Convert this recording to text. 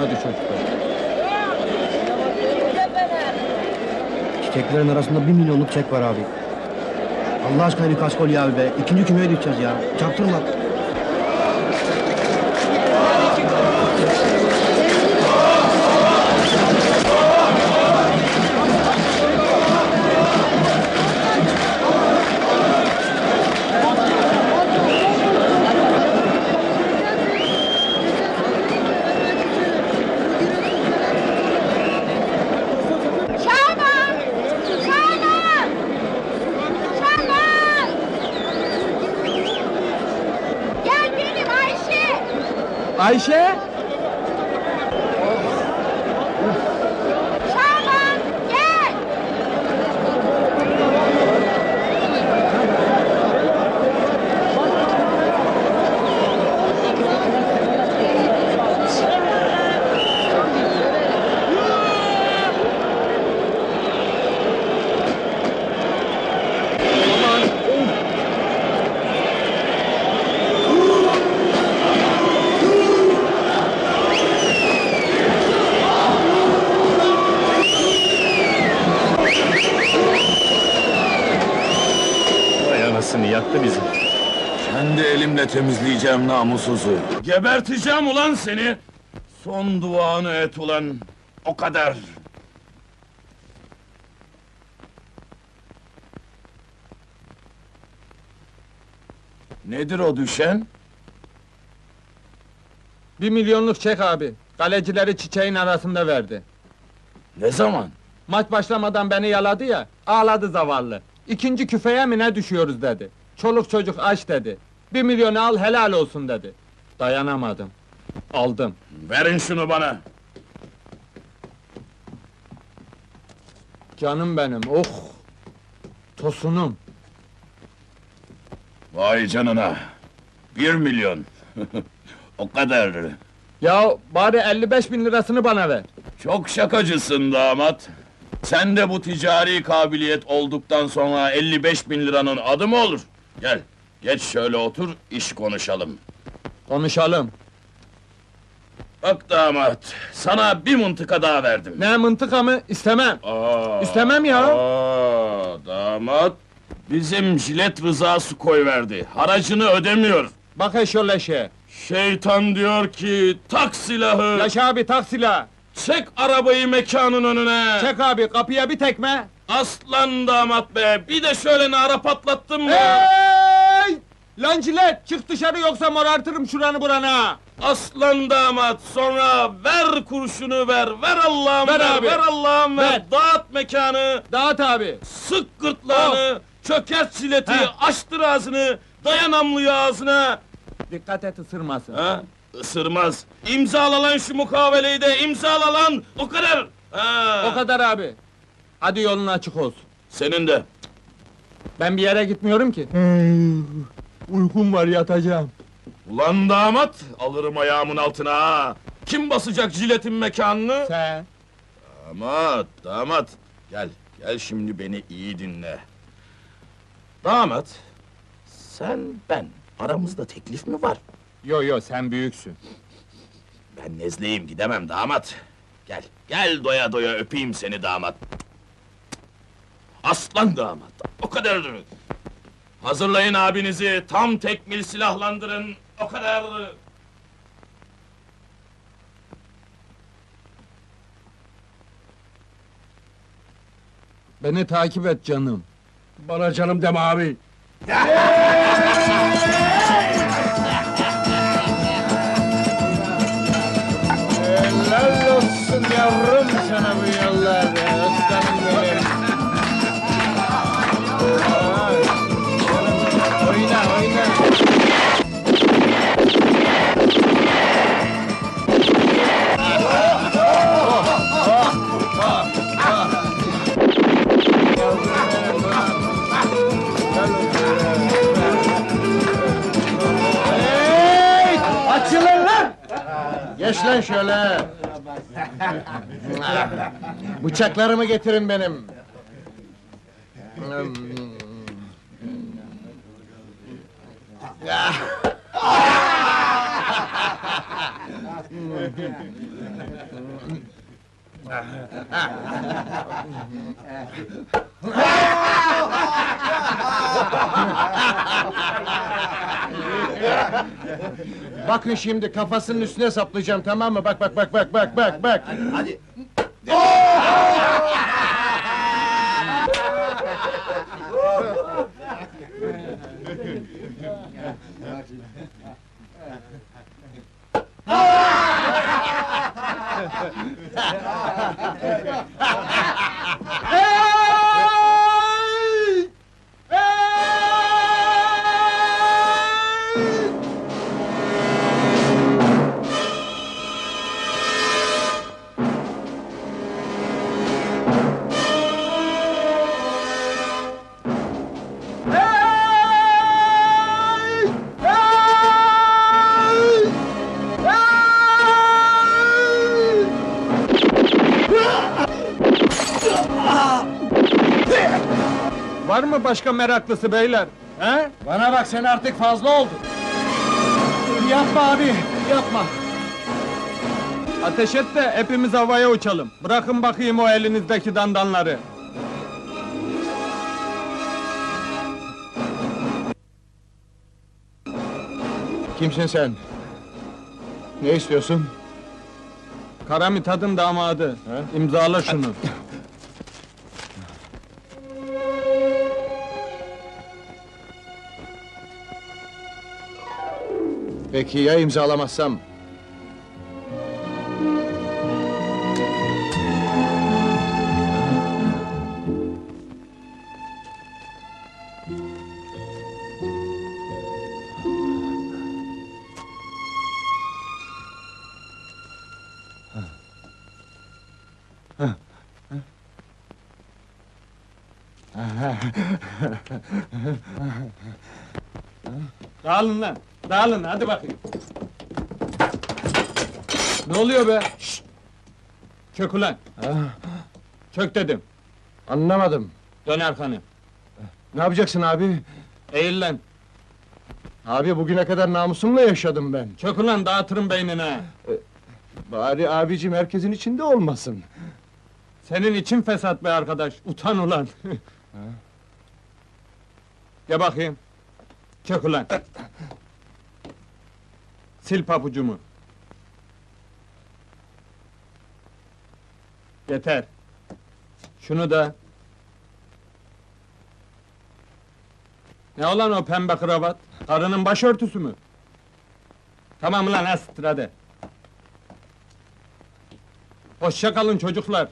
hadi çocuklar. Çiçeklerin arasında bir milyonluk çek var abi. Allah aşkına bir kaskol ya abi be. İkinci kümeye düşeceğiz ya. Çaktırma. Ayşe! Elimle temizleyeceğim namussuzu. Geberteceğim ulan seni! Son duanı et ulan! O kadar! Nedir o düşen? Bir milyonluk çek abi. Kalecileri çiçeğin arasında verdi. Ne zaman? Maç başlamadan beni yaladı ya, ağladı zavallı. İkinci küfeye mi ne düşüyoruz dedi. Çoluk çocuk aç dedi. Bir milyonu al helal olsun dedi. Dayanamadım. Aldım. Verin şunu bana! Canım benim, oh! Tosunum. Vay canına! Bir milyon! o kadar! Ya bari 55 bin lirasını bana ver. Çok şakacısın damat! Sen de bu ticari kabiliyet olduktan sonra 55 bin liranın adı mı olur? Gel, geç şöyle otur, iş konuşalım. Konuşalım. Bak damat, sana bir mıntıka daha verdim. Ne mıntıka mı? İstemem. Aa, İstemem ya. Aa, damat, bizim jilet rızası koy verdi. Haracını ödemiyor. Bak eşyoleşe. Şeytan diyor ki, tak silahı, Yaşa abi tak silah. çek arabayı mekanın önüne. Çek abi kapıya bir tekme. Aslan damat be, bir de şöyle nara patlattın mı? Hey! Lan cilet çık dışarı yoksa morartırım şuranı burana. Aslan damat, sonra ver kurşunu ver, ver Allah'ım Ver ver, abi. ver Allah'ım ver. Ver. Dağıt mekanı, Dağıt abi. sık gırtlağını, çökert sileti, Heh. açtır ağzını, dayan namluyu ağzına. Dikkat et ısırmasın. Ha? Isırmaz. İmzala lan şu mukaveleyi de, imzala lan, o kadar. Ha. O kadar abi. Hadi yolun açık olsun. Senin de. Ben bir yere gitmiyorum ki. Uykum var yatacağım. Ulan damat, alırım ayağımın altına ha. Kim basacak jiletin mekanını? Sen. Damat, damat. Gel, gel şimdi beni iyi dinle. Damat, sen ben, aramızda teklif mi var? Yo yo sen büyüksün. Ben nezleyim, gidemem damat. Gel, gel doya doya öpeyim seni damat. Aslan damat, o kadar. Hazırlayın abinizi, tam tekmil silahlandırın, o kadar. Beni takip et canım. Bana canım deme abi. Helal olsun yavrum sana bu Geç lan şöyle! Bıçaklarımı getirin benim! Bakın şimdi kafasının üstüne saplayacağım tamam mı? Bak bak bak bak bak bak bak. Hadi. Başka meraklısı beyler? He? Bana bak sen artık fazla oldun. Yapma abi yapma. Ateş et de hepimiz havaya uçalım. Bırakın bakayım o elinizdeki dandanları. Kimsin sen? Ne istiyorsun? Kara Mithat'ın damadı. He? İmzala şunu. Peki ya imzalamazsam? Dağılın lan. Dağılın hadi bakayım. Ne oluyor be? Şşt! Çök ulan. Çök dedim. Anlamadım. Dön arkanı. Ne yapacaksın abi? Eğil lan. Abi bugüne kadar namusumla yaşadım ben. Çök ulan dağıtırım beynine. ha. Bari abicim herkesin içinde olmasın. Senin için fesat be arkadaş. Utan ulan. Gel bakayım. Çök ulan. Sil papucumu. Yeter. Şunu da. Ne olan o pembe kravat? Karının başörtüsü mü? Tamam lan asittir hadi. Hoşça kalın çocuklar.